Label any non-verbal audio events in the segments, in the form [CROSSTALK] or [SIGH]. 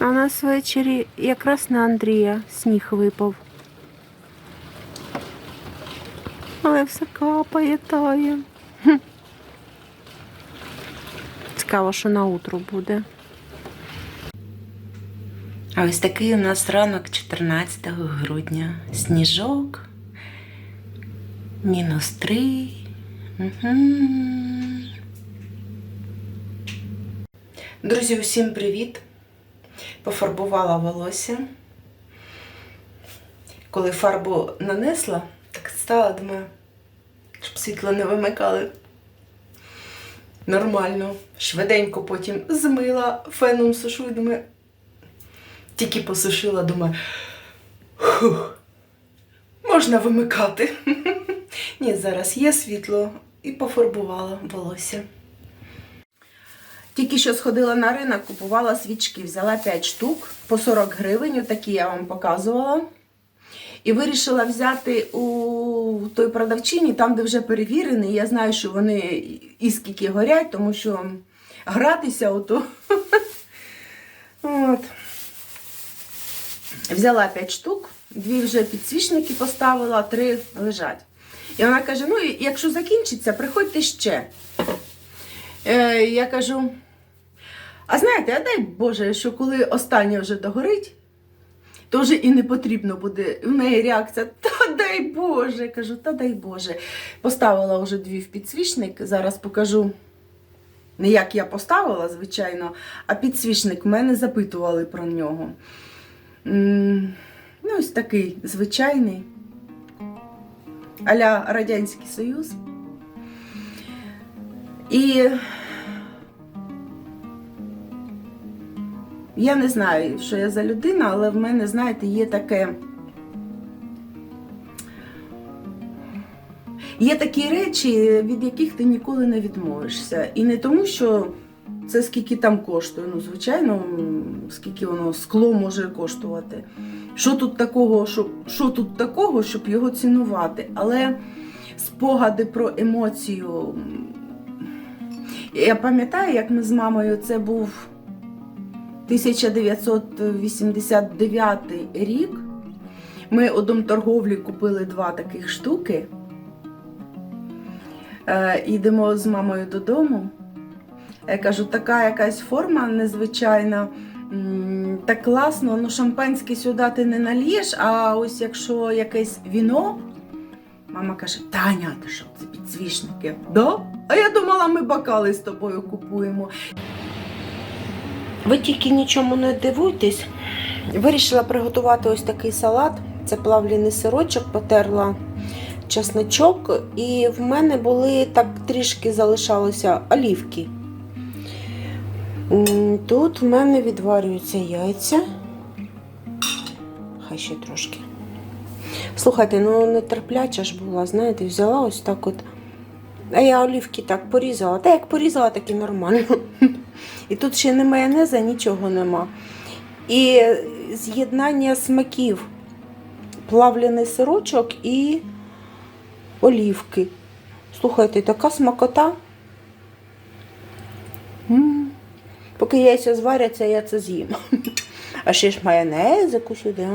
А у нас ввечері якраз на Андрія сніг випав. Але все капає, тає. Цікаво, що на утро буде. А ось такий у нас ранок 14 грудня. Сніжок. Мінус три. Угу. Друзі, усім привіт! Пофарбувала волосся. Коли фарбу нанесла, так стала, думаю, щоб світло не вимикали. Нормально. Швиденько потім змила, феном сушу і думаю, тільки посушила, думаю, «Фух, можна вимикати. [LAUGHS] Ні, зараз є світло і пофарбувала волосся. Тільки що сходила на ринок, купувала свічки, взяла 5 штук по 40 гривень, такі я вам показувала. І вирішила взяти у той продавчині, там, де вже перевірені. Я знаю, що вони і скільки горять, тому що гратися ото. От. Взяла 5 штук, дві вже підсвічники поставила, три лежать. І вона каже: ну, якщо закінчиться, приходьте ще. Е, я кажу, а знаєте, а дай Боже, що коли останнє вже догорить, то вже і не потрібно буде. В неї реакція, та дай Боже. Кажу, та дай Боже. Поставила вже дві в підсвічник. Зараз покажу. Не як я поставила, звичайно, а підсвічник мене запитували про нього. Ну, ось такий звичайний. Аля Радянський Союз. І я не знаю, що я за людина, але в мене, знаєте, є таке. Є такі речі, від яких ти ніколи не відмовишся. І не тому, що це скільки там коштує. Ну, звичайно, скільки воно скло може коштувати. Що тут такого, що, що тут такого, щоб його цінувати? Але спогади про емоцію. Я пам'ятаю, як ми з мамою це був 1989 рік. Ми у домторговлі купили два таких штуки. Е, Йдемо з мамою додому. Я кажу, така якась форма незвичайна, так класно, ну шампанське сюди ти не нальєш, а ось якщо якесь віно, мама каже, Таня, ти що, це підсвічники? Да? А я думала, ми бокали з тобою купуємо. Ви тільки нічому не дивуйтесь. Вирішила приготувати ось такий салат. Це плавлений сирочок, потерла чесничок, і в мене були так трішки залишалося олівки. Тут в мене відварюються яйця. Хай ще трошки. Слухайте, ну нетерпляча ж була, знаєте, взяла ось так от. А я олівки так порізала. Та як порізала, так і нормально. І тут ще не майонеза, нічого нема. І з'єднання смаків. Плавлений сирочок і олівки. Слухайте, така смакота. М. Поки яйця зваряться, я це з'їм. А ще ж майонезику сюди.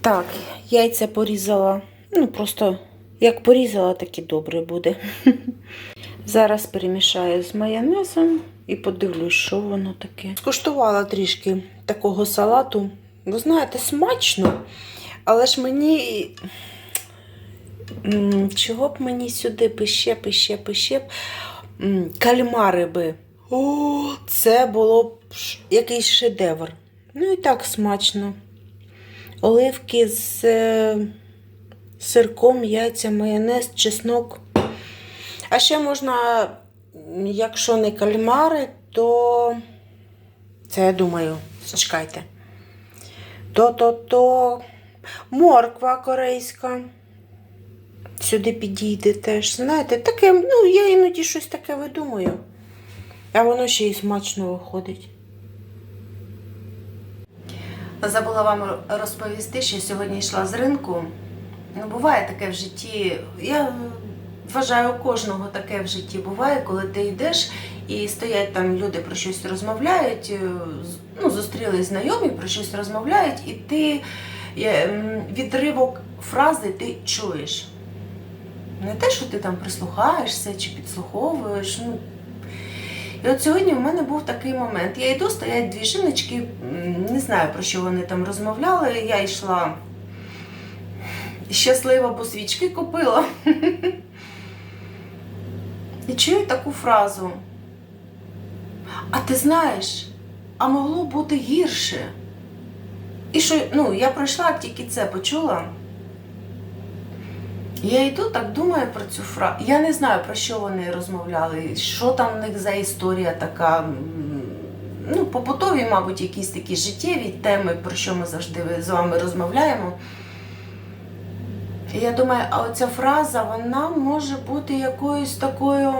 Так, яйця порізала. Ну, просто як порізала, так і добре буде. [LAUGHS] Зараз перемішаю з майонезом і подивлюсь, що воно таке. Скуштувала трішки такого салату. Ви знаєте, смачно, але ж мені. Чого б мені сюди пище, пище, пище. б, Кальмари би. О, це було б якийсь шедевр. Ну і так смачно. Оливки з е, сирком, яйця, майонез, чеснок. А ще можна, якщо не кальмари, то це я думаю, чекайте. То-то-то морква корейська. Сюди підійде теж. Знаєте, таке, ну, я іноді щось таке видумаю. А воно ще й смачно виходить. Забула вам розповісти, що сьогодні йшла з ринку. Ну, буває таке в житті. Я вважаю, у кожного таке в житті буває, коли ти йдеш і стоять там люди про щось розмовляють, е, ну, зустрілись знайомі, про щось розмовляють, і ти відривок фрази ти чуєш. Не те, що ти там прислухаєшся чи підслуховуєш. Ну. І от сьогодні в мене був такий момент. Я йду, стоять дві жіночки, не знаю про що вони там розмовляли. Я йшла щаслива, бо свічки купила. І чую таку фразу. А ти знаєш, а могло бути гірше. І що, ну, я пройшла, тільки це почула. Я йду так думаю про цю фразу. Я не знаю, про що вони розмовляли, що там в них за історія така. Ну, побутові, мабуть, якісь такі життєві теми, про що ми завжди з вами розмовляємо. І я думаю, а оця фраза, вона може бути якоюсь такою.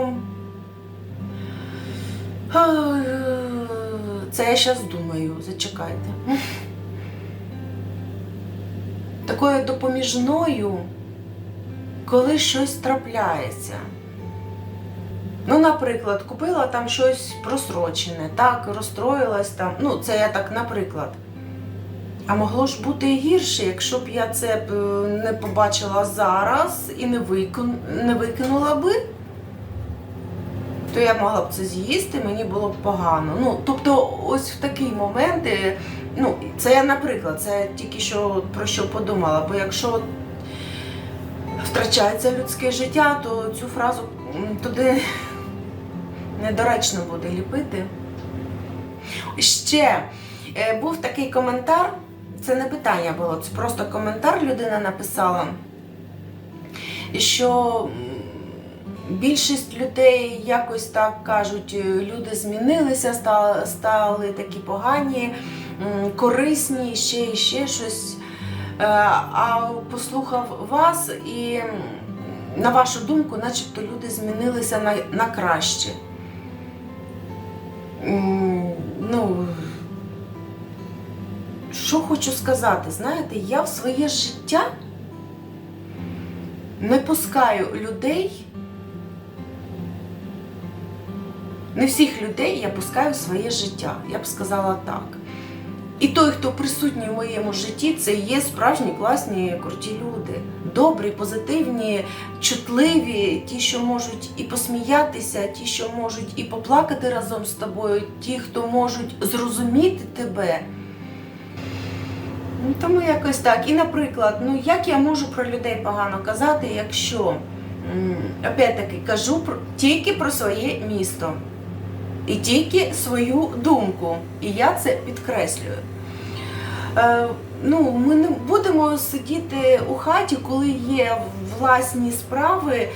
Це я зараз думаю, зачекайте. Такою допоміжною, коли щось трапляється. Ну, наприклад, купила там щось просрочене, так, розстроїлась там. Ну, це я так, наприклад. А могло ж бути і гірше, якщо б я це е, не побачила зараз і не, викон... не викинула би, то я могла б це з'їсти, мені було б погано. Ну, тобто, ось в такі моменти, ну, це я, наприклад, це тільки що про що подумала, бо якщо втрачається людське життя, то цю фразу туди недоречно буде ліпити. Ще е, був такий коментар, це не питання було, це просто коментар людина написала, що більшість людей якось так кажуть, е, люди змінилися, стали, стали такі погані, корисні, ще і ще щось. Е, А послухав вас і, на вашу думку, начебто люди змінилися на, на краще. Ну, що хочу сказати, знаєте, я в своє життя не пускаю людей. Не всіх людей я пускаю в своє життя, я б сказала так. І той, хто присутній в моєму житті, це є справжні класні круті люди. Добрі, позитивні, чутливі, ті, що можуть і посміятися, ті, що можуть і поплакати разом з тобою, ті, хто можуть зрозуміти тебе. Ну, тому якось так. І, наприклад, ну як я можу про людей погано казати, якщо опять-таки кажу тільки про своє місто і тільки свою думку. І я це підкреслюю. Е, ну, ми не будемо сидіти у хаті, коли є власні справи.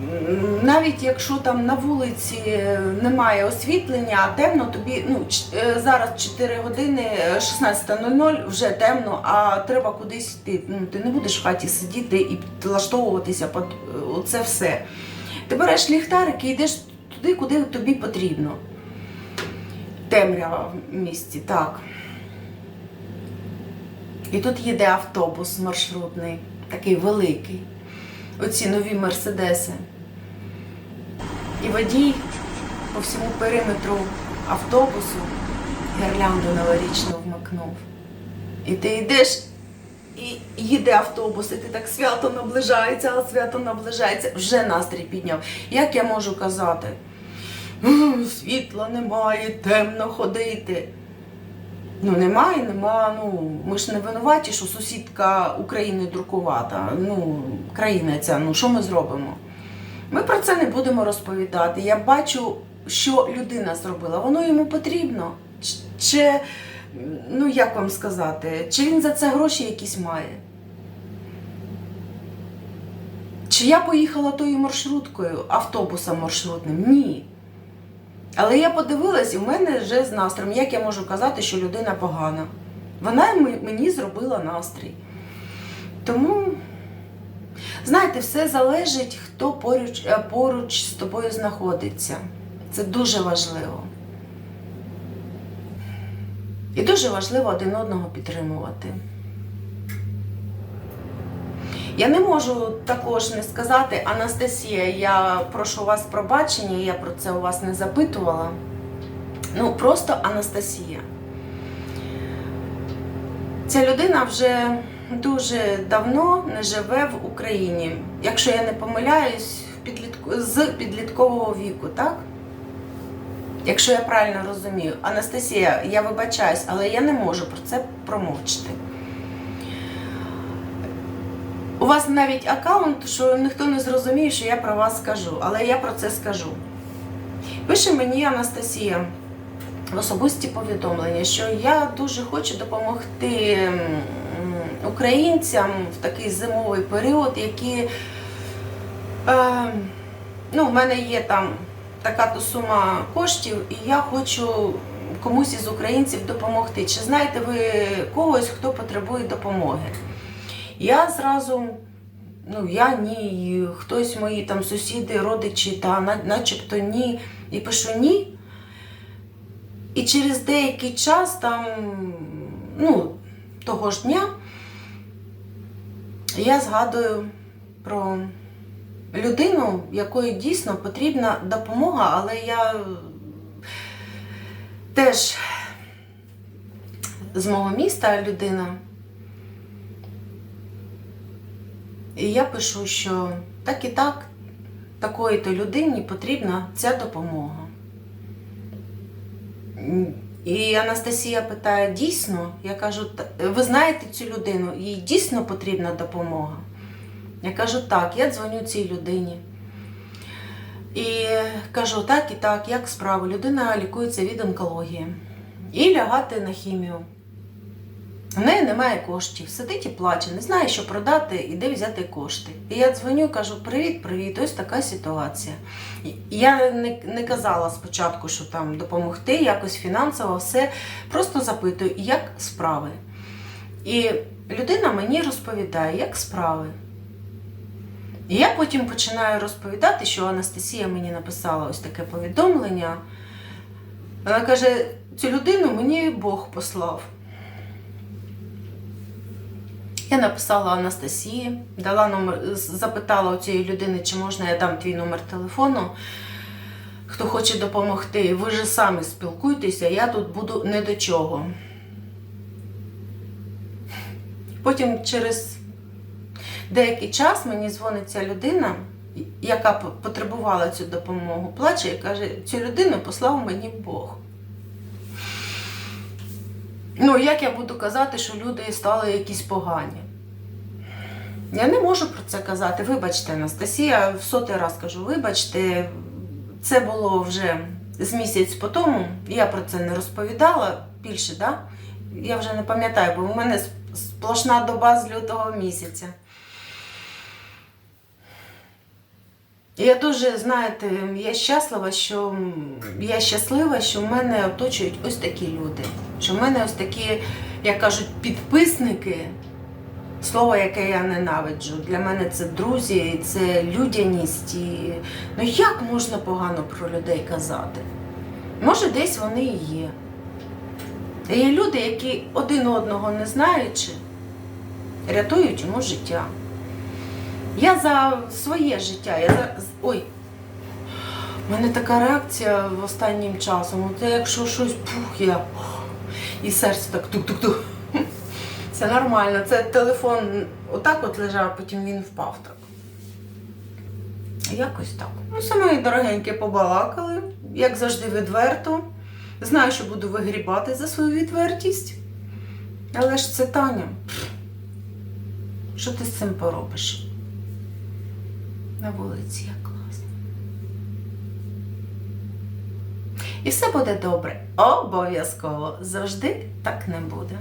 Е, навіть якщо там на вулиці немає освітлення, а темно, тобі ну, е, зараз 4 години е, 16.00 вже темно, а треба кудись йти. Ну, ти не будеш в хаті сидіти і підлаштовуватися під е, це все. Ти береш ліхтарик і йдеш туди, куди тобі потрібно. Темрява в місті, так. І тут їде автобус маршрутний, такий великий. Оці нові мерседеси. І водій по всьому периметру автобусу гірлянду новорічну вмикнув. І ти йдеш, і їде автобус, і ти так свято наближається, а свято наближається. Вже настрій підняв. Як я можу казати? Світла немає, темно ходити. Ну, немає, нема. Ну, ми ж не винуваті, що сусідка України друкувата. Ну, країна ця, ну що ми зробимо? Ми про це не будемо розповідати. Я бачу, що людина зробила. Воно йому потрібно. Чи, ну як вам сказати, чи він за це гроші якісь має? Чи я поїхала тою маршруткою, автобусом маршрутним? Ні. Але я подивилась, і в мене вже з настроєм, як я можу казати, що людина погана. Вона мені зробила настрій. Тому, знаєте, все залежить, хто поруч, е, поруч з тобою знаходиться. Це дуже важливо. І дуже важливо один одного підтримувати. Я не можу також не сказати, Анастасія, я прошу вас пробачення, я про це у вас не запитувала. Ну, просто Анастасія. Ця людина вже дуже давно не живе в Україні. Якщо я не помиляюсь, з підліткового віку, так? Якщо я правильно розумію. Анастасія, я вибачаюсь, але я не можу про це промовчити. У вас навіть аккаунт, що ніхто не зрозуміє, що я про вас скажу, але я про це скажу. Пише мені Анастасія в особисті повідомлення, що я дуже хочу допомогти українцям в такий зимовий період, які. Е, ну, в мене є там така то сума коштів, і я хочу комусь із українців допомогти. Чи знаєте ви когось, хто потребує допомоги? Я зразу, ну я ні, хтось мої там сусіди, родичі, та начебто ні. І пишу ні. І через деякий час, там, ну, того ж дня, я згадую про людину, якої дійсно потрібна допомога, але я теж з мого міста людина. І я пишу, що так і так, такої-то людині потрібна ця допомога. І Анастасія питає, дійсно, я кажу, ви знаєте цю людину, їй дійсно потрібна допомога. Я кажу, так, я дзвоню цій людині. І кажу, так і так, як справа. Людина лікується від онкології. І лягати на хімію. У неї немає коштів, сидить і плаче, не знає, що продати і де взяти кошти. І я дзвоню і кажу: привіт, привіт, ось така ситуація. Я не, не казала спочатку, що там допомогти, якось фінансово, все. Просто запитую, як справи. І людина мені розповідає, як справи. І я потім починаю розповідати, що Анастасія мені написала ось таке повідомлення. Вона каже: цю людину мені Бог послав. Я написала Анастасії, дала номер, запитала у цієї людини, чи можна я дам твій номер телефону. Хто хоче допомогти, ви ж самі спілкуйтеся, я тут буду не до чого. Потім через деякий час мені дзвонить ця людина, яка потребувала цю допомогу, плаче і каже, цю людину послав мені Бог. Ну, як я буду казати, що люди стали якісь погані? Я не можу про це казати. Вибачте, Анастасія, в сотий раз кажу, вибачте, це було вже з місяць по тому. Я про це не розповідала більше, да? Я вже не пам'ятаю, бо в мене сплошна доба з лютого місяця. Я дуже, знаєте, я щаслива, що я щаслива, що в мене оточують ось такі люди. Що в мене ось такі, як кажуть, підписники. Слово, яке я ненавиджу. Для мене це друзі, це людяність. І... Ну як можна погано про людей казати? Може, десь вони і є. Та Є люди, які один одного не знаючи, рятують йому життя. Я за своє життя. Я за... Ой. У мене така реакція в останнім часом. Це якщо щось пух, я. І серце так тук-тук-тук. [LAUGHS] Це нормально. Це телефон отак от лежав, потім він впав так. Якось так. Ну, все мої дорогенькі побалакали, як завжди, відверто. Знаю, що буду вигрібати за свою відвертість. Але ж це Таня. Що ти з цим поробиш? На вулиці як класно. І все буде добре. Обов'язково. Завжди так не буде.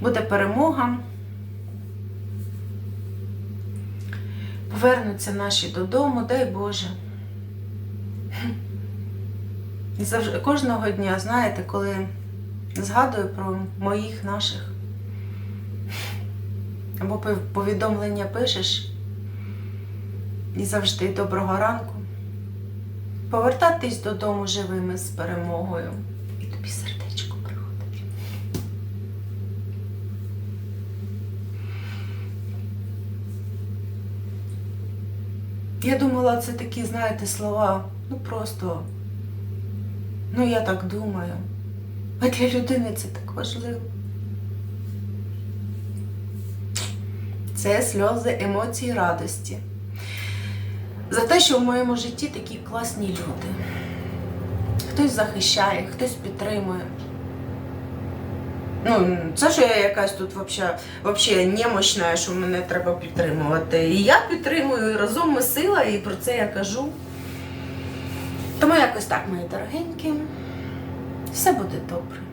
Буде перемога. Повернуться наші додому, дай Боже. Завжди, кожного дня, знаєте, коли згадую про моїх наших, або повідомлення пишеш, і завжди доброго ранку. Повертатись додому живими з перемогою. І тобі сердечко приходить. Я думала, це такі, знаєте, слова, ну просто, ну я так думаю. А для людини це так важливо. Це сльози емоцій радості. За те, що в моєму житті такі класні люди. Хтось захищає, хтось підтримує. Ну, це що я якась тут вообще немощна, що мене треба підтримувати. І я підтримую, разом ми сила, і про це я кажу. Тому якось так, мої дорогенькі. Все буде добре.